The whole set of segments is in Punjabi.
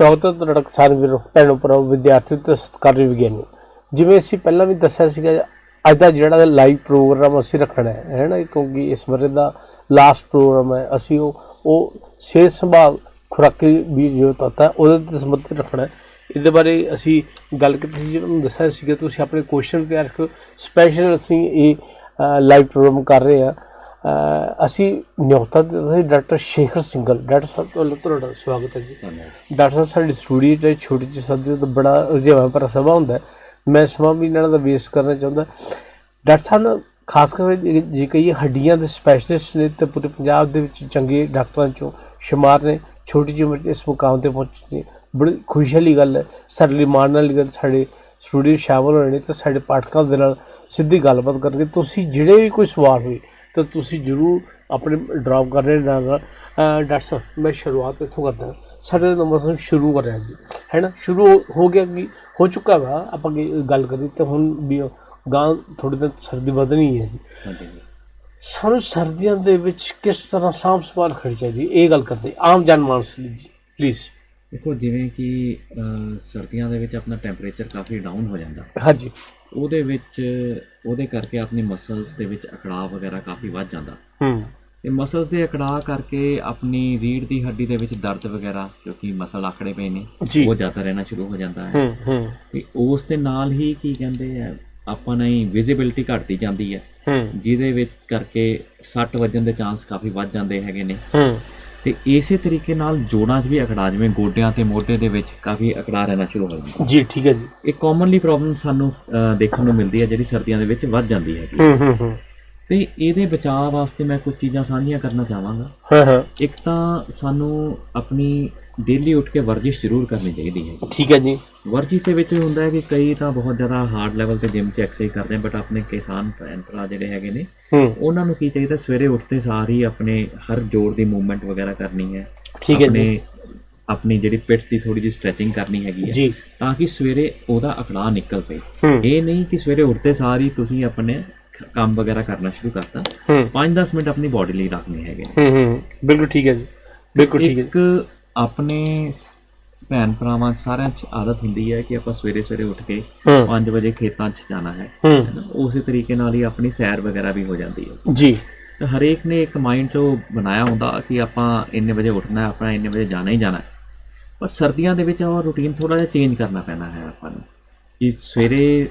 ਸਵਾਗਤ ਹੈ ਤੁਹਾਡਾ ਕਿਸਾਨ ਵੀਰੋ, ਭੈਣੋ ਭਰਾਓ ਵਿਦਿਆਰਥੀ ਤੇ ਸਤਿਕਾਰਯੋਗ ਵਿਗਿਆਨੀ। ਜਿਵੇਂ ਅਸੀਂ ਪਹਿਲਾਂ ਵੀ ਦੱਸਿਆ ਸੀਗਾ, ਅੱਜ ਦਾ ਜਿਹੜਾ ਲਾਈਵ ਪ੍ਰੋਗਰਾਮ ਅਸੀਂ ਰੱਖਣਾ ਹੈ ਹੈ ਨਾ ਕਿਉਂਕਿ ਇਸ ਬਾਰੇ ਦਾ ਲਾਸਟ ਪ੍ਰੋਗਰਾਮ ਹੈ, ਅਸੀਂ ਉਹ ਉਹ ਸਿਹਤ ਸੰਭਾਲ ਖੁਰਾਕੀ ਵੀ ਜੋ ਤੱਤ ਹੈ, ਉਹਦੇ ਤੇ ਸੰਬੰਧਿਤ ਰੱਖਣਾ ਹੈ। ਇਹਦੇ ਬਾਰੇ ਅਸੀਂ ਗੱਲ ਕੀਤੀ ਸੀ, ਜਿਹਨੂੰ ਦੱਸਿਆ ਸੀਗਾ, ਤੁਸੀਂ ਆਪਣੇ ਕੁਐਸਚਨ ਤਿਆਰ ਕਰੋ ਸਪੈਸ਼ਲ ਅਸੀਂ ਇਹ ਲਾਈਵ ਪ੍ਰੋਗਰਾਮ ਕਰ ਰਹੇ ਹਾਂ। ਅਸੀਂ ਨਿਯੁਕਤਾ ਦਿੱਤਾ ਡਾਕਟਰ ਸ਼ੇਖਰ ਸਿੰਗਲ ਡਾਕਟਰ ਸਾਹਿਬ ਤੁਹਾਡਾ ਤੁਹਾਡਾ ਸਵਾਗਤ ਹੈ ਜੀ। ਡਾਕਟਰ ਸਾਹਿਬ ਸਾਡੀ ਸਟੂਡੀਓ ਤੇ ਛੋਟੀ ਜਿਹੀ ਸੱਦੇ ਤੋਂ ਬੜਾ ਰੁਝੇਵਾਂ ਭਰਾ ਸਭਾ ਹੁੰਦਾ ਹੈ। ਮੈਂ ਸਮਾਂ ਵੀ ਇਹਨਾਂ ਦਾ ਵੇਸ ਕਰਨਾ ਚਾਹੁੰਦਾ। ਡਾਕਟਰ ਸਾਹਿਬ ਨਾਲ ਖਾਸ ਕਰਕੇ ਜੇ- ਕਹੀਏ ਹੱਡੀਆਂ ਦੇ ਸਪੈਸ਼ਲਿਸਟ ਨੇ ਤੇ ਪੂਰੇ ਪੰਜਾਬ ਦੇ ਵਿੱਚ ਚੰਗੇ ਡਾਕਟਰਾਂ ਚੋਂ ਸ਼ੁਮਾਰ ਨੇ ਛੋਟੀ ਜਿਹੀ ਉਮਰ 'ਚ ਇਸ ਮੁਕਾਮ ਤੇ ਪਹੁੰਚੇ ਬੜੀ ਖੁਸ਼ੀ ਵਾਲੀ ਗੱਲ ਹੈ। ਸਾਡੇ ਲਈ ਮਾਣ ਵਾਲੀ ਗੱਲ ਸਾਡੇ ਸਟੂਡੀਓ ਸ਼ਾਮਲ ਨੇ ਤੇ ਸਾਡੇ ਪਾਠਕਾਂ ਦੇ ਨਾਲ ਸਿੱਧੀ ਗੱਲਬਾਤ ਕਰਕੇ ਤੁਸੀਂ ਜਿਹੜੇ ਵੀ ਕੋਈ ਸਵਾਲ ਹੋਏ ਤਾਂ ਤੁਸੀਂ ਜਰੂਰ ਆਪਣੇ ਡ੍ਰੌਪ ਕਰ ਰਹੇ ਨਾ ਡਾਕਟਰ ਸਾਹਿਬ ਮੈਂ ਸ਼ੁਰੂਆਤ ਇੱਥੋਂ ਕਰਦਾ। ਸਾਡੇ ਨੰਬਰ ਤੋਂ ਸ਼ੁਰੂ ਕਰ ਰਿਹਾ ਜੀ। ਹੈ ਨਾ ਸ਼ੁਰੂ ਹੋ- ਗਿਆ ਕਿ ਹੋ ਚੁੱਕਾ ਵਾ। ਆਪਾਂ ਗੱਲ ਕਰੀ ਤੇ ਹੁਣ ਵੀ ਗਾਂ ਥੋੜੀ ਦਿਨ ਸਰਦੀ ਵਧਣੀ ਹੈ ਜੀ। ਸਾਨੂੰ ਸਰਦੀਆਂ ਦੇ ਵਿੱਚ ਕਿਸ ਤਰ੍ਹਾਂ ਸਾਂਭ ਸੰਭਾਲ ਖੜੀ ਚਾਹੀਦੀ ਇਹ ਗੱਲ ਕਰਦੇ ਆਮ ਜਨ ਮਾਨਸ ਲਈ ਜੀ ਪਲੀਜ਼ ਦੇਖੋ ਜਿਵੇਂ ਕਿ ਸਰਦੀਆਂ ਦੇ ਵਿੱਚ ਆਪਣਾ ਟੈਂਪਰੇਚਰ ਕਾਫੀ ਡਾਊਨ ਹੋ ਜਾਂਦਾ। ਹਾਂਜੀ। ਉਹਦੇ ਵਿੱਚ ਉਹਦੇ ਕਰਕੇ ਆਪਣੀ ਮਸਲਸ ਦੇ ਵਿੱਚ ਅਕੜਾਅ ਵਗੈਰਾ ਕਾਫੀ ਵੱਧ ਜਾਂਦਾ। ਹੂੰ। ਤੇ ਮਸਲਸ ਦੇ ਅਕੜਾਅ ਕਰਕੇ ਆਪਣੀ ਰੀੜ ਦੀ ਹੱਡੀ ਦੇ ਵਿੱਚ ਦਰਦ ਵਗੈਰਾ ਕਿਉਂਕਿ ਮਸਲ ਆਕੜੇ ਪਏ ਨੇ ਉਹ ਜ਼ਿਆਦਾ ਰਹਿਣਾ ਸ਼ੁਰੂ ਹੋ ਜਾਂਦਾ ਹੈ। ਹੂੰ ਹੂੰ। ਤੇ ਉਸ ਦੇ ਨਾਲ ਹੀ ਕੀ ਕਹਿੰਦੇ ਆ ਆਪਾਂ ਨਹੀਂ ਵਿਜ਼ਿਬਿਲਟੀ ਘਟਦੀ ਜਾਂਦੀ ਹੈ। ਹੂੰ। ਜਿਹਦੇ ਵਿੱਚ ਕਰਕੇ ਸੱਟ ਵੱਜਣ ਦੇ ਚਾਂਸ ਕਾਫੀ ਵੱਧ ਜਾਂਦੇ ਹੈਗੇ ਨੇ। ਹੂੰ। ਤੇ ਇਸੇ ਤਰੀਕੇ ਨਾਲ ਜੋੜਾਂ 'ਚ ਵੀ ਅਕੜਾਅ ਜਿਵੇਂ ਗੋਡਿਆਂ ਤੇ ਮੋਢੇ ਦੇ ਵਿੱਚ ਕਾਫੀ ਅਕੜਾਅ ਰਹਿਣਾ ਸ਼ੁਰੂ ਹੋ ਜਾਂਦਾ। ਜੀ ਠੀਕ ਹੈ ਜੀ। ਇਹ ਕਾਮਨਲੀ ਪ੍ਰੋਬਲਮ ਸਾਨੂੰ ਦੇਖਣ ਨੂੰ ਮਿਲਦੀ ਹੈ ਜਿਹੜੀ ਸਰਦੀਆਂ ਦੇ ਵਿੱਚ ਵੱਧ ਜਾਂਦੀ ਹੈ ਹੂੰ ਹੂੰ ਹੂੰ। ਤੇ ਇਹਦੇ ਬਚਾਅ ਵਾਸਤੇ ਮੈਂ ਕੁਝ ਚੀਜ਼ਾਂ ਸਾਂਝੀਆਂ ਕਰਨਾ ਚਾਹਾਂਗਾ। ਹਾਂ ਹਾਂ। ਇੱਕ ਤਾਂ ਸਾਨੂੰ ਆਪਣੀ ਡੇਲੀ ਉੱਠ ਕੇ ਵਰਜਿਸ਼ ਜ਼ਰੂਰ ਕਰਨੀ ਚਾਹੀਦੀ ਹੈ। ਠੀਕ ਹੈ ਜੀ। ਵਰਜਿਸ਼ ਦੇ ਵਿੱਚ ਇਹ ਹੁੰਦਾ ਹੈ ਕਿ ਕਈ ਤਾਂ ਬਹੁਤ ਜ਼ਿਆਦਾ ਹਾਰਡ ਲੈਵਲ ਤੇ ਜਿਮ 'ਚ ਐਕਸਰਸਾਈਜ਼ ਕਰਦੇ ਆ ਬਟ ਆਪਣੇ ਕਿਸਾਨ ਭੈਣ ਭਰਾ ਜਿਹੜੇ ਹੈਗੇ ਨੇ ਉਹਨਾਂ ਨੂੰ ਕੀ ਚਾਹੀਦਾ ਸਵੇਰੇ ਉੱਠਦੇ ਸਾਰ ਹੀ ਆਪਣੇ ਹਰ ਜੋੜ ਦੀ ਮੂਵਮੈਂਟ ਵਗੈਰਾ ਕਰਨੀ ਹੈ। ਠੀਕ ਹੈ ਜੀ। ਆਪਣੇ ਜਿਹੜੀ ਪਿੱਠ ਦੀ ਥੋੜੀ ਜਿਹੀ ਸਟ੍ਰੈਚਿੰਗ ਕਰਨੀ ਹੈਗੀ ਹੈ ਤਾਂ ਕਿ ਸਵੇਰੇ ਉਹਦਾ ਅਕੜਾਅ ਨਿਕਲ ਪਏ। ਇਹ ਨਹੀਂ ਕਿ ਸਵੇਰੇ ਉੱਠਦੇ ਸਾਰ ਹੀ ਤੁਸੀਂ ਆਪਣੇ ਕੰਮ ਵਗੈਰਾ ਕਰਨਾ ਸ਼ੁਰੂ ਕਰਤਾ। ਹੂੰ। 5-10 ਮਿੰਟ ਆਪਣੀ ਬਾਡੀ ਲਈ ਰੱਖਣੇ ਹੈਗੇ। ਹੂੰ ਹੂੰ ਬਿਲਕੁਲ ਠੀਕ ਹੈ ਜੀ ਬਿਲਕੁਲ ਠੀਕ ਹੈ ਇੱਕ ਆਪਣੇ ਭੈਣ ਭਰਾਵਾਂ ਸਾਰਿਆਂ 'ਚ ਆਦਤ ਹੁੰਦੀ ਹੈ ਕਿ ਆਪਾਂ ਸਵੇਰੇ ਸਵੇਰੇ ਉੱਠ ਕੇ ਹੂੰ। 5 ਵਜੇ ਖੇਤਾਂ 'ਚ ਜਾਣਾ ਹੈ? ਉਸੇ ਤਰੀਕੇ ਨਾਲ ਹੀ ਆਪਣੀ ਸੈਰ ਵਗੈਰਾ ਵੀ ਹੋ ਜਾਂਦੀ ਹੈ। ਜੀ। ਹਰੇਕ ਨੇ ਇੱਕ ਮਾਈਂਡ 'ਚ ਬਣਾਇਆ ਹੁੰਦਾ ਕਿ ਆਪਾਂ ਇੰਨੇ ਵਜੇ ਉੱਠਣਾ ਹੈ ਆਪਣਾ ਇੰਨੇ ਵਜੇ ਜਾਣਾ ਹੀ ਜਾਣਾ ਹੈ। ਪਰ ਸਰਦੀਆਂ ਦੇ ਵਿੱਚ ਉਹ ਰੁਟੀਨ ਥੋੜਾ ਜਿਹਾ ਚੇਂਜ ਕਰਨਾ ਪੈਣਾ ਹੈ ਆਪਾਂ ਨੂੰ। ਕਿ ਸਵੇਰੇ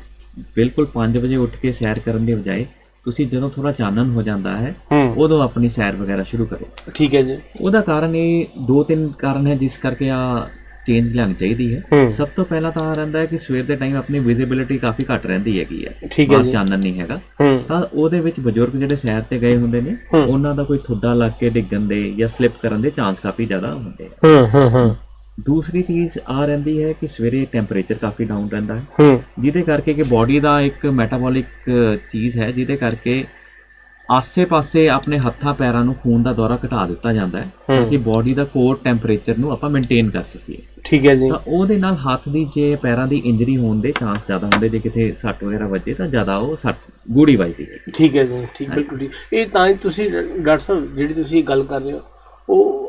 ਬਿਲਕੁਲ 5 ਵਜੇ ਉੱਠ ਕੇ ਸੈਰ ਕਰਨ ਦੀ ਬਜਾਏ ਤੁਸੀਂ ਜਦੋਂ ਥੋੜਾ ਚਾਨਣ ਹੋ ਜਾਂਦਾ ਹੈ ਉਦੋਂ ਆਪਣੀ ਸੈਰ ਵਗੈਰਾ ਸ਼ੁਰੂ ਕਰੋ। ਠੀਕ ਹੈ ਜੀ। ਉਹਦਾ ਕਾਰਨ ਇਹ ਦੋ ਤਿੰਨ ਕਾਰਨ ਹੈ ਜਿਸ ਕਰਕੇ ਆ ਚੇਂਜ ਲਿਆਉਣੀ ਚਾਹੀਦੀ ਹੈ। ਸਭ ਤੋਂ ਪਹਿਲਾਂ ਤਾਂ ਆ ਰਹਿੰਦਾ ਹੈ ਕਿ ਸਵੇਰ ਦੇ ਟਾਈਮ ਆਪਣੀ ਵਿਜ਼ਿਬਿਲਿਟੀ ਕਾਫੀ ਘੱਟ ਰਹਿੰਦੀ ਹੈਗੀ ਹੈ। ਠੀਕ ਹੈ ਜੀ। ਚਾਨਣ ਨਹੀਂ ਹੈਗਾ। ਤਾਂ ਉਹਦੇ ਵਿੱਚ ਬਜ਼ੁਰਗ ਜਿਹੜੇ ਸੈਰ ਤੇ ਗਏ ਹੁੰਦੇ ਨੇ। ਉਹਨਾਂ ਦਾ ਕੋਈ ਥੁੱਡਾ ਲੱਗ ਕੇ ਡਿੱਗਣ ਦੇ ਜਾਂ ਸਲਿੱਪ ਕਰਨ ਦੇ ਚਾਂਸ ਕਾਫੀ ਜ਼ਿਆਦਾ ਹੁੰਦੇ ਆ। ਹੂੰ ਹੂੰ ਹੂੰ। ਦੂਸਰੀ ਚੀਜ਼ ਆ ਰਹਿੰਦੀ ਹੈ ਕਿ ਸਵੇਰੇ ਟੈਂਪਰੇਚਰ ਕਾਫੀ ਡਾਊਨ ਰਹਿੰਦਾ ਹੈ। ਜਿਹਦੇ ਕਰਕੇ ਕਿ ਬਾਡੀ ਦਾ ਇੱਕ ਮੈਟਾਬੋਲਿਕ ਚੀਜ਼ ਹੈ ਜਿਹਦੇ ਕਰਕੇ ਆਸੇ-ਪਾਸੇ ਆਪਣੇ ਹੱਥਾਂ ਪੈਰਾਂ ਨੂੰ ਖੂਨ ਦਾ ਦੌਰਾ ਘਟਾ ਦਿੱਤਾ ਜਾਂਦਾ ਹੈ ਤਾਂ ਕਿ ਬਾਡੀ ਦਾ ਕੋਰ ਟੈਂਪਰੇਚਰ ਨੂੰ ਆਪਾਂ ਮੇਨਟੇਨ ਕਰ ਸਕੀਏ। ਠੀਕ ਹੈ ਜੀ। ਤਾਂ ਉਹਦੇ ਨਾਲ ਹੱਥ ਦੀ ਜੇ ਪੈਰਾਂ ਦੀ ਇੰਜਰੀ ਹੋਣ ਦੇ ਚਾਂਸ ਜ਼ਿਆਦਾ ਹੁੰਦੇ ਜੇ ਕਿਤੇ ਸੱਟ ਵਗੈਰਾ ਵੱਜੇ ਤਾਂ ਜ਼ਿਆਦਾ ਉਹ ਸੱਟ ਗੂੜੀ ਵੱਜਦੀ ਹੈ ਠੀਕ ਹੈ ਜੀ ਠੀਕ ਬਿਲਕੁਲ ਠੀਕ। ਇਹ ਤਾਂ ਹੀ ਤੁਸੀਂ ਡਾਕਟਰ ਸਾਹਿਬ ਜਿਹੜੀ ਤੁਸੀਂ ਗੱਲ ਕਰ ਰਹੇ ਹੋ ਉਹ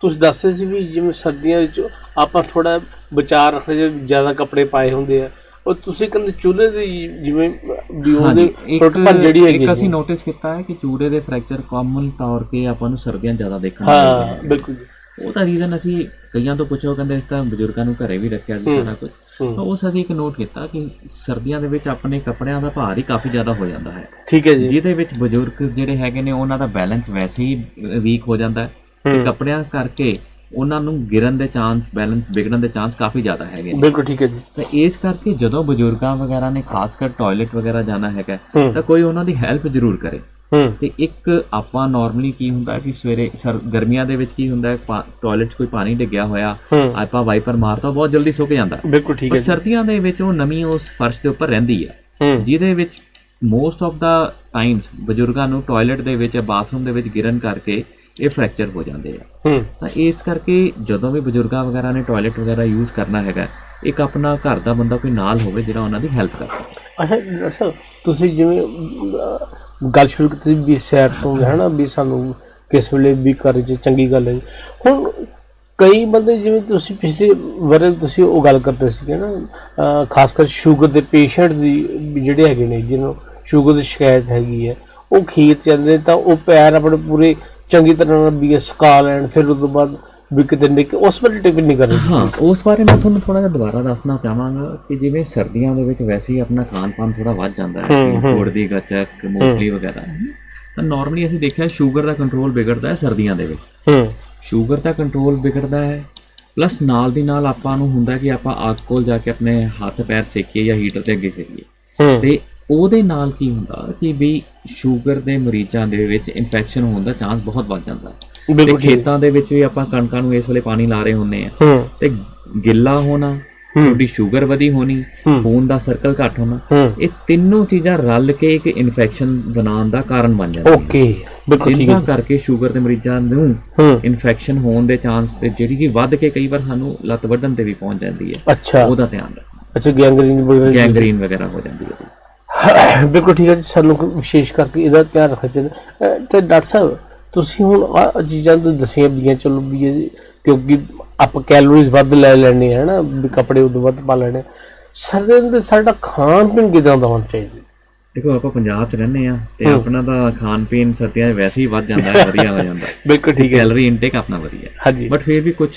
ਤੁਸੀਂ ਦੱਸ ਰਹੇ ਸੀ ਵੀ ਜਿਵੇਂ ਸਰਦੀਆਂ ਵਿੱਚ ਆਪਾਂ ਥੋੜਾ ਬਚਾਅ ਰੱਖਣਾ ਜੇ ਜ਼ਿਆਦਾ ਕੱਪੜੇ ਪਾਏ ਹੁੰਦੇ ਆ। ਉਹ ਤੁਸੀਂ ਕਹਿੰਦੇ ਚੁੱਲ੍ਹੇ ਦੀ ਜਿਵੇਂ ਵੀ ਉਹਦੇ ਪ੍ਰੋਟੋਕੋਲ ਜਿਹੜੀ ਹੈਗੀ ਇੱਕ ਅਸੀਂ ਨੋਟਿਸ ਕੀਤਾ ਹੈ ਕਿ ਚੂੜੇ ਦੇ ਫ੍ਰੈਕਚਰ ਕਾਮਨ ਤੌਰ ਤੇ ਆਪਾਂ ਨੂੰ ਸਰਦੀਆਂ ਜ਼ਿਆਦਾ ਦੇਖਣ ਨੂੰ ਮਿਲਦੇ ਹਾਂ ਬਿਲਕੁਲ ਜੀ। ਉਹਦਾ ਰੀਜ਼ਨ ਅਸੀਂ ਕਈਆਂ ਤੋਂ ਪੁੱਛੋ ਕਹਿੰਦੇ ਇਸ ਤਾਂ ਬਜ਼ੁਰਗਾਂ ਨੂੰ ਘਰੇ ਵੀ ਰੱਖਿਆ ਸੀ ਸਾਰਾ ਕੁਝ। ਤਾਂ ਉਸ ਅਸੀਂ ਇੱਕ ਨੋਟ ਕੀਤਾ ਕਿ ਸਰਦੀਆਂ ਦੇ ਵਿੱਚ ਆਪਣੇ ਕੱਪੜਿਆਂ ਦਾ ਭਾਰ ਹੀ ਕਾਫੀ ਜ਼ਿਆਦਾ ਹੋ ਜਾਂਦਾ ਹੈ। ਠੀਕ ਹੈ ਜੀ। ਜਿਹਦੇ ਵਿੱਚ ਬਜ਼ੁਰਗ ਜਿਹੜੇ ਹੈਗੇ ਨੇ ਉਹਨਾਂ ਦਾ ਬੈਲੈਂਸ ਵੈਸੇ ਹੀ ਵੀਕ ਹੋ ਜਾਂਦਾ ਹੈ। ਤੇ ਕੱਪੜਿਆਂ ਕਰਕੇ ਉਹਨਾਂ ਨੂੰ ਗਿਰਨ ਦੇ ਚਾਂਸ ਬੈਲੈਂਸ ਵਿਗੜਨ ਦੇ ਚਾਂਸ ਕਾਫੀ ਜ਼ਿਆਦਾ ਹੈਗੇ ਨੇ। ਬਿਲਕੁਲ ਠੀਕ ਹੈ ਜੀ। ਤਾਂ ਇਸ ਕਰਕੇ ਜਦੋਂ ਬਜ਼ੁਰਗਾਂ ਵਗੈਰਾ ਨੇ ਖਾਸ ਕਰ ਟਾਇਲਟ ਵਗੈਰਾ ਜਾਣਾ ਹੈਗਾ। ਤਾਂ ਕੋਈ ਉਹਨਾਂ ਦੀ ਹੈਲਪ ਜ਼ਰੂਰ ਕਰੇ। ਤੇ ਇੱਕ ਆਪਾਂ ਨਾਰਮਲੀ ਕੀ ਹੁੰਦਾ ਕਿ ਸਵੇਰੇ ਸਰ ਗਰਮੀਆਂ ਦੇ ਵਿੱਚ ਕੀ ਹੁੰਦਾ ਹੈ ਟਾਇਲਟ 'ਚ ਕੋਈ ਪਾਣੀ ਡਿੱਗਿਆ ਹੋਇਆ ਆਪਾਂ ਵਾਈਪਰ ਮਾਰਤਾ ਬਹੁਤ ਜਲਦੀ ਸੁੱਕ ਜਾਂਦਾ। ਬਿਲਕੁਲ ਠੀਕ ਹੈ। ਸਰਦੀਆਂ ਦੇ ਵਿੱਚ ਉਹ ਨਮੀ ਉਸ ਫਰਸ਼ ਦੇ ਉੱਪਰ ਰਹਿੰਦੀ ਹੈ। ਹੂੰ। ਜਿਹਦੇ ਵਿੱਚ ਮੋਸਟ ਆਫ ਦਾ ਟਾਈਮਸ ਬਜ਼ੁਰਗਾਂ ਨੂੰ ਟਾਇਲਟ ਦੇ ਵਿੱਚ ਬਾਥਰੂਮ ਦੇ ਵਿੱਚ ਗਿਰਨ ਕਰਕੇ ਇਹ ਫ੍ਰੈਕਚਰ ਹੋ ਜਾਂਦੇ ਆ। ਤਾਂ ਇਸ ਕਰਕੇ ਜਦੋਂ ਵੀ ਬਜ਼ੁਰਗਾਂ ਵਗੈਰਾ ਨੇ ਟਾਇਲਟ ਵਗੈਰਾ ਯੂਜ਼ ਕਰਨਾ ਹੈਗਾ ਇੱਕ ਆਪਣਾ ਘਰ ਦਾ ਬੰਦਾ ਕੋਈ ਨਾਲ ਹੋਵੇ ਜਿਹੜਾ ਉਹਨਾਂ ਦੀ ਹੈਲਪ ਕਰ ਸਕੇ। ਅੱਛਾ ਸਾਹਿਬ ਤੁਸੀਂ ਜਿਵੇਂ ਗੱਲ ਸ਼ੁਰੂ ਕੀਤੀ ਵੀ ਸੈਰ ਤੋਂ ਹੈ ਨਾ ਵੀ ਸਾਨੂੰ ਕਿਸ ਵੇਲੇ ਵੀ ਘਰ 'ਚ ਚੰਗੀ ਗੱਲ ਹੈ ਹੁਣ ਕਈ ਬੰਦੇ ਜਿਵੇਂ ਤੁਸੀਂ ਪਿਛਲੇ ਵਾਰ ਤੁਸੀਂ ਉਹ ਗੱਲ ਕਰਦੇ ਸੀਗੇ ਨਾ ਖਾਸ ਕਰ ਸ਼ੂਗਰ ਦੇ ਪੇਸ਼ੈਂਟ ਦੀ ਜਿਹੜੇ ਹੈਗੇ ਨੇ ਜਿਹਨੂੰ ਸ਼ੂਗਰ ਦੀ ਸ਼ਿਕਾਇਤ ਹੈਗੀ ਹੈ ਉਹ ਖੇਤ ਜਾਂਦੇ ਤਾਂ ਉਹ ਪੈਰ ਆਪਣੇ ਪੂਰੇ ਚੰਗੀ ਤਰ੍ਹਾਂ ਨਾਲ ਵੀ ਸੁਕਾ ਲੈਣ ਫਿਰ ਉਸ ਤੋਂ ਬਾਅਦ ਵੀ ਕਿਤੇ ਨਿਕ ਉਸ ਬਾਰੇ ਟਿਪ ਨਹੀਂ ਕਰਨੀ ਹਾਂ ਉਸ ਬਾਰੇ ਮੈਂ ਤੁਹਾਨੂੰ ਥੋੜਾ ਜਿਹਾ ਦੁਬਾਰਾ ਦੱਸਣਾ ਚਾਹਾਂਗਾ ਕਿ ਜਿਵੇਂ ਸਰਦੀਆਂ ਦੇ ਵਿੱਚ ਵੈਸੇ ਹੀ ਆਪਣਾ ਖਾਣ ਪਾਨ ਥੋੜਾ ਵੱਧ ਜਾਂਦਾ ਹੈ ਗੁੜ ਦੀ ਗੱਚਕ ਮੂੰਗਫਲੀ ਵਗੈਰਾ ਤਾਂ ਨਾਰਮਲੀ ਅਸੀਂ ਦੇਖਿਆ ਸ਼ੂਗਰ ਦਾ ਕੰਟਰੋਲ ਵਿਗੜਦਾ ਹੈ ਸਰਦੀਆਂ ਦੇ ਵਿੱਚ। ਹੂੰ। ਸ਼ੂਗਰ ਦਾ ਕੰਟਰੋਲ ਵਿਗੜਦਾ ਹੈ ਪਲੱਸ ਨਾਲ ਦੀ ਨਾਲ ਆਪਾਂ ਨੂੰ ਹੁੰਦਾ ਕਿ ਆਪਾਂ ਅੱਗ ਕੋਲ ਜਾ ਕੇ ਆਪਣੇ ਹੱਥ ਪੈਰ ਸੇਕੀਏ ਜਾਂ ਹੀਟਰ ਤੇ ਅੱਗੇ ਕਰੀਏ। ਤੇ ਉਹਦੇ ਨਾਲ ਕੀ ਹੁੰਦਾ ਕਿ ਵੀ ਸ਼ੂਗਰ ਦੇ ਮਰੀਜ਼ਾਂ ਦੇ ਵਿੱਚ ਇਨਫੈਕਸ਼ਨ ਹੋਣ ਦਾ ਚਾਂਸ ਬਹੁਤ ਵੱਧ ਜਾਂਦਾ ਹੈ। ਤੇ। ਖੇਤਾਂ ਦੇ ਵਿੱਚ ਵੀ ਆਪਾਂ ਕਣਕਾਂ ਨੂੰ ਇਸ ਵੇਲੇ ਪਾਣੀ ਲਾ ਰਹੇ ਹੁੰਨੇ ਆ ਤੇ ਗਿੱਲਾ ਹੋਣਾ ਤੁਹਾਡੀ ਸ਼ੂਗਰ ਵਧੀ ਹੋਣੀ। ਖੂਨ ਦਾ ਸਰਕਲ ਘੱਟ ਹੋਣਾ ਇਹ ਤਿੰਨੋਂ ਚੀਜ਼ਾਂ ਰਲ ਕੇ ਇੱਕ ਇਨਫੈਕਸ਼ਨ ਬਣਾਉਣ ਦਾ ਕਾਰਨ ਬਣ ਜਾਂਦੀਆਂ ਓਕੇ ਬਿਲਕੁਲ ਠੀਕ ਹੈ। ਜਿਨ੍ਹਾਂ ਕਰਕੇ ਸ਼ੂਗਰ ਦੇ ਮਰੀਜ਼ਾਂ ਨੂੰ ਇਨਫੈਕਸ਼ਨ ਹੋਣ ਦੇ ਚਾਂਸ ਤੇ ਜਿਹੜੀ ਕਿ ਵੱਧ ਕੇ ਕਈ ਵਾਰ ਸਾਨੂੰ ਲੱਤ ਵੱਢਣ ਤੇ ਵੀ ਪਹੁੰਚ ਜਾਂਦੀ ਹੈ। ਅੱਛਾ। ਉਹਦਾ ਧਿਆਨ ਰੱਖਣਾ। ਅੱਛਾ ਗੈਂਗਰੀਨ ਵਗੈਰਾ ਗੈਂਗਰੀਨ ਵਗੈਰਾ ਹੋ ਜਾਂਦੀ ਹੈ। ਬਿਲਕੁਲ ਠੀਕ ਹੈ ਜੀ ਸਾਨੂੰ ਵਿਸ਼ੇਸ਼ ਕਰਕੇ ਇਹਦਾ ਧਿਆਨ ਰੱਖਣਾ ਚਾਹੀਦਾ। ਤੇ ਡਾਕਟਰ ਸਾਹਿਬ ਤੁਸੀਂ ਹੁਣ ਆ ਚੀਜ਼ਾਂ ਤਾਂ ਦਸੀਆਂ ਵੀਆਂ ਚਲੋ ਵੀ ਕਿਉਂਕਿ ਆਪਾਂ ਕੈਲੋਰੀਜ਼ ਵੱਧ ਲੈ ਲੈਣੇ ਹੈ ਨਾ ਵੀ ਕੱਪੜੇ ਉਦੋਂ ਵੱਧ ਪਾ ਲੈਣੇ ਸਰਦੀਆਂ ਦੇ ਸਾਡਾ ਖਾਣ ਪੀਣ ਕਿਦਾਂ ਦਾ ਹੋਣਾ ਚਾਹੀਦਾ? ਦੇਖੋ ਆਪਾਂ ਪੰਜਾਬ 'ਚ ਰਹਿੰਦੇ ਆ ਤੇ ਆਪਣਾ ਤਾਂ ਖਾਣ ਪੀਣ ਸਰਦੀਆਂ 'ਚ ਵੈਸੇ ਹੀ ਵੱਧ ਜਾਂਦਾ ਹੈ ਵਧੀਆ ਹੋ ਜਾਂਦਾ। ਹੈ ਬਿਲਕੁਲ ਠੀਕ ਕੈਲਰੀ ਇਨਟੇਕ ਆਪਣਾ ਵਧੀਆ ਹੈ। ਹਾਂਜੀ। ਬਟ ਫਿਰ ਵੀ ਕੁਝ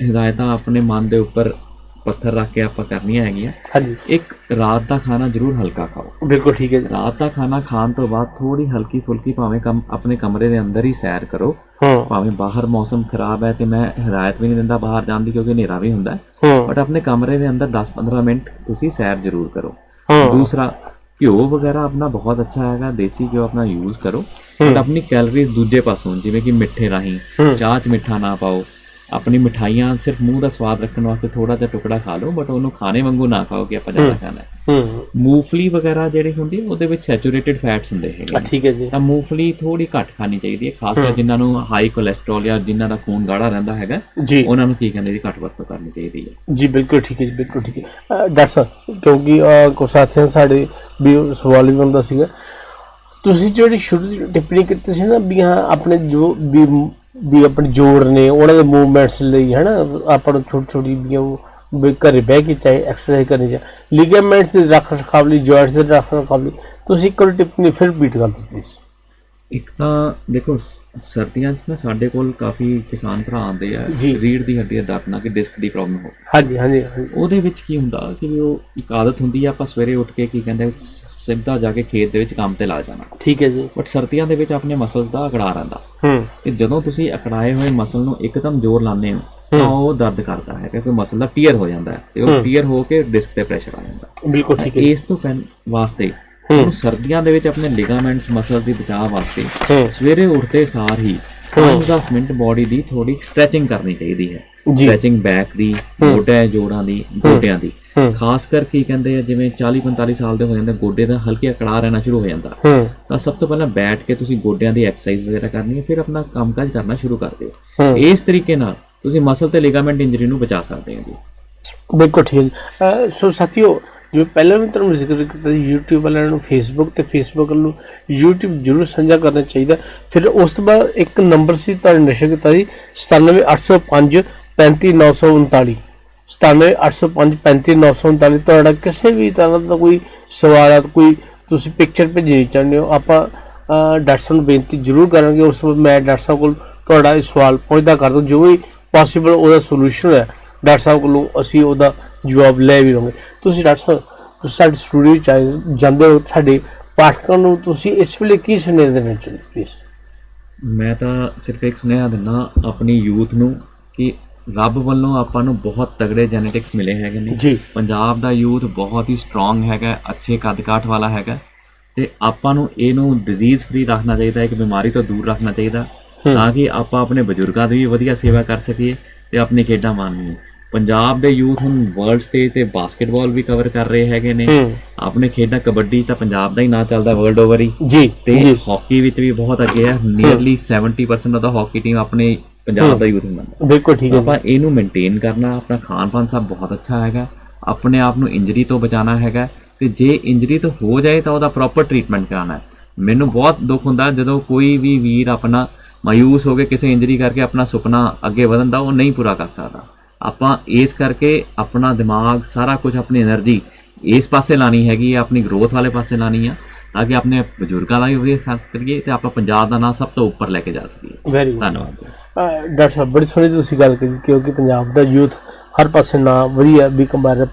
ਹਦਾਇਤਾਂ ਆਪਣੇ ਮਨ ਦੇ ਉੱਪਰ ਪੱਥਰ ਰੱਖ ਕੇ ਆਪਾਂ ਕਰਨੀਆਂ ਹੈਗੀਆਂ। ਹਾਂਜੀ। ਇੱਕ ਰਾਤ ਦਾ ਖਾਣਾ ਜ਼ਰੂਰ ਹਲਕਾ ਖਾਓ। ਬਿਲਕੁਲ ਠੀਕ ਹੈ ਜੀ। ਰਾਤ ਦਾ ਖਾਣਾ ਖਾਣ ਤੋਂ ਬਾਅਦ ਥੋੜੀ ਹਲਕੀ ਫੁਲਕੀ ਭਾਵੇਂ ਕਮ ਆਪਣੇ ਕਮਰੇ ਦੇ ਅੰਦਰ ਹੀ ਸੈਰ ਕਰੋ। ਹਾਂ। ਭਾਵੇਂ ਬਾਹਰ ਮੌਸਮ ਖਰਾਬ ਹੈ ਤੇ ਮੈਂ ਹਦਾਇਤ ਵੀ ਨਹੀਂ ਦਿੰਦਾ ਬਾਹਰ ਜਾਣ ਦੀ ਕਿਉਂਕਿ ਹਨੇਰਾ ਵੀ ਹੁੰਦਾ ਹੈ। ਬਟ ਆਪਣੇ ਕਮਰੇ ਦੇ ਅੰਦਰ 10-15 ਮਿੰਟ ਤੁਸੀਂ ਸੈਰ ਜ਼ਰੂਰ ਕਰੋ। ਹਾਂ। ਦੂਸਰਾ ਘਿਓ ਵਗੈਰਾ ਆਪਣਾ ਬਹੁਤ ਅੱਛਾ ਹੈਗਾ ਦੇਸੀ ਘਿਓ ਆਪਣਾ ਯੂਜ਼ ਕਰੋ। ਬਟ ਆਪਣੀ ਕੈਲਰੀਜ਼ ਦੂਜੇ ਪਾਸੋਂ ਜਿਵੇਂ ਕਿ ਮਿੱਠੇ ਰਾਹੀਂ। ਚਾਹ 'ਚ ਮਿੱਠਾ ਨਾ ਪਾਓ। ਆਪਣੀ ਮਿਠਾਈਆਂ ਸਿਰਫ ਮੂੰਹ ਦਾ ਸਵਾਦ ਰੱਖਣ ਵਾਸਤੇ ਥੋੜਾ ਜਿਹਾ ਟੁਕੜਾ ਖਾ ਲਓ ਬਟ ਉਹਨੂੰ ਖਾਣੇ ਵਾਂਗੂ ਨਾ ਖਾਓ ਕਿ ਆਪਾਂ ਜ਼ਿਆਦਾ ਖਾਣਾ ਹੈ। ਮੂੰਗਫਲੀ ਵਗੈਰਾ ਜਿਹੜੀ ਹੁੰਦੀ ਹੈ ਉਹਦੇ ਵਿੱਚ ਸੈਚੂਰੇਟਡ ਫੈਟਸ ਹੁੰਦੇ ਹੈਗੇ। ਠੀਕ ਹੈ ਜੀ। ਤਾਂ ਮੂੰਗਫਲੀ ਥੋੜੀ ਘੱਟ ਖਾਣੀ ਚਾਹੀਦੀ ਹੈ ਖਾਸ ਕਰ ਜਿਨ੍ਹਾਂ ਨੂੰ ਹਾਈ ਕੋਲੇਸਟ੍ਰੋਲ ਜਾਂ ਜਿਨ੍ਹਾਂ ਦਾ ਖੂਨ ਗਾੜਾ ਰਹਿੰਦਾ ਹੈਗਾ ਉਹਨਾਂ ਨੂੰ ਕੀ ਕਹਿੰਦੇ ਜੀ ਘੱਟ ਵਰਤੋਂ ਕਰਨੀ ਚਾਹੀਦੀ ਹੈ। ਜੀ ਬਿਲਕੁਲ ਠੀਕ ਹੈ ਜੀ ਬਿਲਕੁਲ ਠੀਕ ਹੈ। ਡਾਕਟਰ ਸਾਹਿਬ ਕਿਉਂਕਿ ਕੁਝ ਸਾਥੀਆਂ ਸਾਡੇ ਵੀ ਸਵਾਲ ਵੀ ਹੁੰਦਾ ਸੀਗਾ। ਤੁਸੀਂ ਜਿਹੜੀ ਸ਼ੁਰੂ ਦੀ ਟਿੱਪਣੀ ਕੀਤੀ ਸੀ ਨਾ ਵੀ ਹਾਂ ਆਪਣੇ ਜੋ ਵੀ ਵੀ ਆਪਣੇ ਜੋੜ ਨੇ, ਉਹਨਾਂ ਦੇ ਮੂਵਮੈਂਟਸ ਲਈ ਹੈ ਨਾ ਆਪਾਂ ਨੂੰ ਛੋਟੀ ਛੋਟੀ ਵੀ ਉਹ ਵੀ ਘਰੇ ਬਹਿ ਕੇ ਚਾਹੇ ਐਕਸਰਸਾਈਜ਼ ਕਰਨੀ ਚਾਹੇ ਲਿਗਾਮੈਂਟਸ ਦੇ ਰੱਖ ਰਖਾਵ ਲਈ ਜੁਆਇੰਟਸ ਦੇ ਰੱਖ ਰਖਾਵ ਲਈ ਤੁਸੀਂ ਇੱਕ ਵਾਰ ਨਹੀਂ ਫਿਰ ਰਿਪੀਟ ਕਰ ਦਿਓ ਪਲੀਜ਼ ਇੱਕ ਤਾਂ ਦੇਖੋ ਸਰਦੀਆਂ 'ਚ ਨਾ ਸਾਡੇ ਕੋਲ ਕਾਫੀ ਕਿਸਾਨ ਭਰਾ ਆਉਂਦੇ ਆ। ਜੀ। ਰੀੜ ਦੀ ਹੱਡੀ ਦਾ ਦਰਦ ਨਾਲ ਕਿ ਡਿਸਕ ਦੀ ਪ੍ਰੋਬਲਮ ਹੋ। ਹਾਂਜੀ ਹਾਂਜੀ ਹਾਂਜੀ। ਉਹਦੇ ਵਿੱਚ ਕੀ ਹੁੰਦਾ ਕਿ ਵੀ ਉਹ ਇੱਕ ਆਦਤ ਹੁੰਦੀ ਆ ਆਪਾਂ ਸਵੇਰੇ ਉੱਠ ਕੇ ਕੀ ਕਹਿੰਦੇ ਸ- ਸਿੱਧਾ ਜਾ ਕੇ ਖੇਤ ਦੇ ਵਿੱਚ ਕੰਮ ਤੇ ਲਾ ਜਾਣਾ। ਠੀਕ ਹੈ ਜੀ। ਬਟ ਸਰਦੀਆਂ ਦੇ ਵਿੱਚ ਆਪਣੇ ਮਸਲਸ ਦਾ ਅਕੜਾ ਰਹਿੰਦਾ। ਹੂੰ। ਤੇ ਜਦੋਂ ਤੁਸੀਂ ਅਕੜਾਏ ਹੋਏ ਮਸਲ ਨੂੰ ਇੱਕਦਮ ਜ਼ੋਰ ਲਾਉਂਦੇ ਹੋ ਤਾਂ ਉਹ ਦਰਦ ਕਰਦਾ ਹੈ ਕਿਉਂਕਿ ਮਸਲ ਦਾ ਟੀਅਰ ਹੋ ਜਾਂਦਾ ਹੈ। ਤੇ ਉਹ ਟੀਅਰ ਹੋ ਕੇ ਡਿਸਕ ਤੇ ਪ੍ਰੈਸ਼ਰ ਆ ਜਾਂਦਾ। ਬਿਲਕੁਲ ਠੀਕ ਹੈ ਇਸ ਤੋਂ ਪਹਿਲ ਵਾਸਤੇ ਉਹਨੂੰ ਸਰਦੀਆਂ ਦੇ ਵਿੱਚ ਆਪਣੇ ਲਿਗਾਮੈਂਟਸ ਮਸਲ ਦੀ ਬਚਾਅ ਵਾਸਤੇ ਸਵੇਰੇ ਉੱਠਦੇ ਸਾਰ ਹੀ 5-10 ਮਿੰਟ ਬਾਡੀ ਦੀ ਥੋੜੀ ਸਟ੍ਰੈਚਿੰਗ ਕਰਨੀ ਚਾਹੀਦੀ ਹੈ। ਸਟ੍ਰੈਚਿੰਗ ਬੈਕ ਦੀ ਮੋਢੇ ਜੋੜਾਂ ਦੀ ਗੋਡਿਆਂ ਦੀ। ਖਾਸ ਕਰ ਕੀ ਕਹਿੰਦੇ ਆ ਜਿਵੇਂ 40-45 ਸਾਲ ਦੇ ਹੋ ਜਾਂਦੇ ਗੋਡੇ ਦਾ ਹਲਕੇ ਅਕੜਾ ਰਹਿਣਾ ਸ਼ੁਰੂ ਹੋ ਜਾਂਦਾ। ਤਾਂ ਸਭ ਤੋਂ ਪਹਿਲਾਂ ਬੈਠ ਕੇ ਤੁਸੀਂ ਗੋਡਿਆਂ ਦੀ ਐਕਸਰਸਾਈਜ਼ ਵਗੈਰਾ ਕਰਨੀ ਹੈ ਫਿਰ ਆਪਣਾ ਕੰਮਕਾਜ ਕਰਨਾ ਸ਼ੁਰੂ ਕਰ ਦਿਓ। ਹੂੰ। ਇਸ ਤਰੀਕੇ ਨਾਲ ਤੁਸੀਂ ਮਸਲ ਤੇ ਲਿਗਾਮੈਂਟ ਇੰਜਰੀ ਨੂੰ ਬਚਾ ਸਕਦੇ ਹੋ ਜੀ। ਬਿਲਕੁਲ ਠੀਕ। ਸੋ ਸਾਥੀਓ ਜੋ ਪਹਿਲਾਂ ਵੀ ਤੁਹਾਨੂੰ ਜ਼ਿਕਰ ਕੀਤਾ ਸੀ, YouTube ਵਾਲਿਆਂ ਨੂੰ Facebook ਤੇ Facebook ਨੂੰ YouTube ਜ਼ਰੂਰ ਸਾਂਝਾ ਕਰਨਾ ਚਾਹੀਦਾ। ਫਿਰ ਉਸ ਤੋਂ ਬਾਅਦ ਇੱਕ ਨੰਬਰ ਸੀ ਤੁਹਾਨੂੰ ਨਸ਼ੇ ਕੀਤਾ ਸੀ 97805 35939 97805 35939 ਤੁਹਾਡਾ ਕਿਸੇ ਵੀ ਤਰ੍ਹਾਂ ਦਾ ਕੋਈ ਸਵਾਲ ਹੈ ਕੋਈ ਤੁਸੀਂ ਪਿਕਚਰ ਭੇਜਣੀ ਚਾਹੁੰਦੇ ਹੋ ਆਪਾਂ ਡਾਕਟਰ ਸਾਹਿਬ ਨੂੰ ਬੇਨਤੀ ਜ਼ਰੂਰ ਕਰਾਂਗੇ ਉਸ ਤੋਂ ਬਾਅਦ ਮੈਂ ਡਾਕਟਰ ਸਾਹਿਬ ਕੋਲ ਤੁਹਾਡਾ ਇਹ ਸਵਾਲ ਪਹੁੰਚਦਾ ਕਰ ਦੂੰ ਜੋ ਵੀ ਪੋਸੀਬਲ ਉਹਦਾ ਸੋਲੂਸ਼ਨ ਹੈ ਡਾਕਟਰ ਸਾਹਿਬ ਕੋਲੋਂ ਅਸੀਂ ਉਹਦਾ ਜਵਾਬ ਲੈ ਵੀ ਲਵਾਂਗੇ ਤੁਸੀਂ ਡਾਕਟਰ ਸਾਹਿਬ ਤੁਸੀਂ ਸਾਡੇ ਸਟੂਡੀਓ ਚ ਜਾਂਦੇ ਹੋ ਸਾਡੇ ਪਾਠਕਾਂ ਨੂੰ ਤੁਸੀਂ ਇਸ ਵੇਲੇ ਕੀ ਸੁਨੇਹਾ ਦੇਣਾ ਚਾਹੁੰਦੇ ਪਲੀਜ਼ ਮੈਂ ਤਾਂ ਸਿਰਫ ਇੱਕ ਸੁਨੇਹਾ ਦਿੰਦਾ ਆਪਣੀ ਯੂਥ ਨੂੰ ਕਿ ਰੱਬ ਵੱਲੋਂ ਆਪਾਂ ਨੂੰ ਬਹੁਤ ਤਗੜੇ ਜੈਨੇਟਿਕਸ ਮਿਲੇ ਹੈਗੇ ਨੇ। ਜੀ। ਪੰਜਾਬ ਦਾ ਯੂਥ ਬਹੁਤ ਹੀ ਸਟਰੋਂਗ ਹੈਗਾ ਅੱਛੇ ਕੱਦ ਕਾਠ ਵਾਲਾ ਹੈਗਾ ਤੇ ਆਪਾਂ ਨੂੰ ਇਹਨੂੰ ਡਿਜ਼ੀਜ਼ ਫ੍ਰੀ ਰੱਖਣਾ ਚਾਹੀਦਾ ਹੈ ਕਿ ਬਿਮਾਰੀ ਤੋਂ ਦੂਰ ਰੱਖਣਾ ਚਾਹੀਦਾ ਤਾਂ ਕਿ ਆਪਾਂ ਆਪਣੇ ਬਜ਼ੁਰਗਾਂ ਦੀ ਵੀ ਵਧੀਆ ਸੇਵਾ ਕਰ ਸਕੀਏ ਤੇ ਆਪਣੀ ਖੇਡਾਂ ਮਾਣੀਏ ਪੰਜਾਬ ਦੇ ਯੂਥ ਹੁਣ ਵਰਲਡ ਸਟੇਜ ਤੇ ਬਾਸਕਟਬਾਲ ਵੀ ਕਵਰ ਕਰ ਰਹੇ ਹੈਗੇ ਨੇ। ਆਪਣੇ ਖੇਡਾਂ ਕਬੱਡੀ ਤਾਂ ਪੰਜਾਬ ਦਾ ਹੀ ਨਾਂ ਚੱਲਦਾ ਵਰਲਡ ਓਵਰ ਹੀ। ਜੀ ਤੇ ਹਾਕੀ ਵਿੱਚ ਵੀ ਬਹੁਤ ਅੱਗੇ ਹੈ। ਨੀਅਰਲੀ 70% ਦਾ ਹਾਕੀ ਟੀਮ ਆਪਣੇ ਪੰਜਾਬ ਦਾ ਯੂਥ ਹੁੰਦਾ ਬਿਲਕੁਲ ਠੀਕ ਹੈ। ਆਪਾਂ ਇਹਨੂੰ ਮੇਨਟੇਨ ਕਰਨਾ ਆਪਣਾ ਖਾਣ ਪਾਨ ਸਭ ਬਹੁਤ ਅੱਛਾ ਹੈਗਾ। ਆਪਣੇ ਆਪ ਨੂੰ ਇੰਜਰੀ ਤੋਂ ਬਚਾਉਣਾ ਹੈਗਾ। ਤੇ ਜੇ ਇੰਜਰੀ ਤੋਂ ਹੋ ਜਾਏ ਤਾਂ ਉਹਦਾ ਪ੍ਰੋਪਰ ਟ੍ਰੀਟਮੈਂਟ ਕਰਾਉਣਾ। ਹੈ ਮੈਨੂੰ ਬਹੁਤ ਦੁੱਖ ਹੁੰਦਾ ਜਦੋਂ ਕੋਈ ਵੀ ਵੀਰ ਆਪਣਾ ਮਾਯੂਸ ਹੋ ਕੇ ਕਿਸੇ ਇੰਜਰੀ ਕਰਕੇ ਆਪਣਾ ਸੁਪਨਾ ਅੱਗੇ ਵਧਣ ਦਾ ਉਹ ਨਹੀਂ ਪੂਰਾ ਕਰ ਸਕਦਾ। ਆਪਾਂ ਇਸ ਕਰਕੇ ਆਪਣਾ ਦਿਮਾਗ ਸਾਰਾ ਕੁਝ ਆਪਣੀ એનર્ਜੀ ਇਸ ਪਾਸੇ ਲਾਣੀ ਹੈਗੀ ਆ ਆਪਣੀ ਗਰੋਥ ਵਾਲੇ ਪਾਸੇ ਲਾਣੀ ਆ ਤਾਂ ਕਿ ਆਪਣੇ ਬਜ਼ੁਰਗਾਂ ਦਾ ਵੀ ਵਧੀਆ ਖਿਆਲ ਕਰੀਏ ਤੇ ਆਪਾਂ ਪੰਜਾਬ ਦਾ ਨਾਮ ਸਭ ਤੋਂ ਉੱਪਰ ਲੈ ਕੇ ਜਾ ਸਕੀਏ। ਵੈਰੀ ਧੰਨਵਾਦ ਡਾਕਟਰ ਸਾਹਿਬ ਬੜੀ ਸੋਹਣੀ ਤੁਸੀਂ ਗੱਲ ਕੀਤੀ ਕਿਉਂਕਿ ਪੰਜਾਬ ਦਾ ਯੂਥ ਹਰ ਪਾਸੇ ਨਾ ਵਧੀਆ ਵੀ ਕੰਬਾਰ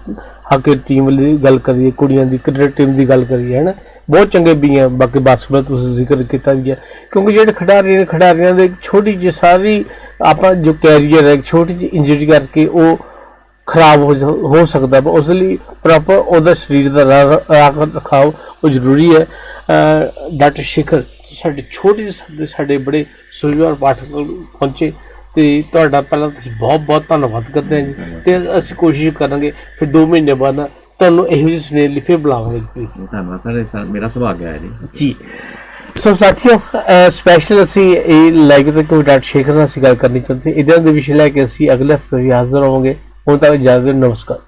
ਹਾਕੀ ਟੀਮ ਦੀ ਗੱਲ ਕਰੀਏ ਕੁੜੀਆਂ ਦੀ ਕ੍ਰਿਕਟ ਟੀਮ ਦੀ ਗੱਲ ਕਰੀਏ ਹੈ ਨਾ? ਬਹੁਤ ਚੰਗੇ ਵੀ ਹੈ ਬਾਕੀ ਬਾਸਕਟਬਾਲ ਤੁਸੀਂ ਜ਼ਿਕਰ ਕੀਤਾ ਵੀ ਹੈ ਕਿਉਂਕਿ ਜਿਹੜੇ ਖਿਡਾਰੀ ਨੇ, ਖਿਡਾਰੀਆਂ ਦੇ ਛੋਟੀ ਜਿਹੀ ਸਾਰੀ ਆਪਾਂ ਜੋ ਕੈਰੀਅਰ ਹੈ, ਛੋਟੀ ਜਿਹੀ ਇੰਜਰੀ ਕਰਕੇ ਉਹ ਖਰਾਬ ਹੋ ਜਾ- ਹੋ ਸਕਦਾ ਹੈ ਉਸ ਲਈ ਪ੍ਰੋਪਰ ਉਹਦਾ ਸਰੀਰ ਦਾ ਰਾਖ ਰਖਾਓ ਉਹ ਜ਼ਰੂਰੀ ਹੈ। ਡਾਕਟਰ ਸ਼ਿਖਰ, ਸਾਡੇ ਛੋਟੇ ਜਿਹੇ ਸਾਡੇ ਬੜੇ ਸੂਝਵਾਨ ਪਾਠਕ ਪਹੁੰਚੇ ਤੇ ਤੁਹਾਡਾ ਪਹਿਲਾਂ ਤੁਸੀਂ ਬਹੁਤ ਬਹੁਤ ਧੰਨਵਾਦ ਕਰਦੇ ਹਾਂ ਜੀ। ਤੇ ਅਸੀਂ ਕੋਸ਼ਿਸ਼ ਕਰਾਂਗੇ, ਫਿਰ 2 ਮਹੀਨੇ ਬਾਅਦ ਤੁਹਾਨੂੰ ਇਹੋ ਜਿਹੇ ਸੁਨੇਹੇ ਫਿਰ ਬੁਲਾਵਾਂਗੇ ਪਲੀਜ਼ ਧੰਨਵਾਦ ਸਰ ਸਰ ਮੇਰਾ ਸੁਭਾਗ ਹੈ ਜੀ। ਜੀ। ਸੋ ਸਾਥੀਓ ਸਪੈਸ਼ਲ ਅਸੀਂ ਇਹ ਲਾਈਕ ਤੇ ਕੋਈ ਡਾਕਟਰ ਸ਼ੇਖਰ ਨਾਲ ਅਸੀਂ ਗੱਲ ਕਰਨੀ ਚਾਹੁੰਦੇ ਸੀ। ਇਹਦੇ ਦੇ ਵਿਸ਼ੇ ਲੈ ਕੇ ਅਸੀਂ ਅਗਲੇ ਹਫ਼ਤੇ ਵੀ ਹਾਜ਼ਰ ਹੋਵਾਂਗੇ। ਹੁਣ ਤੱਕ ਇਜਾਜ਼ਤ ਨਮਸਕਾਰ।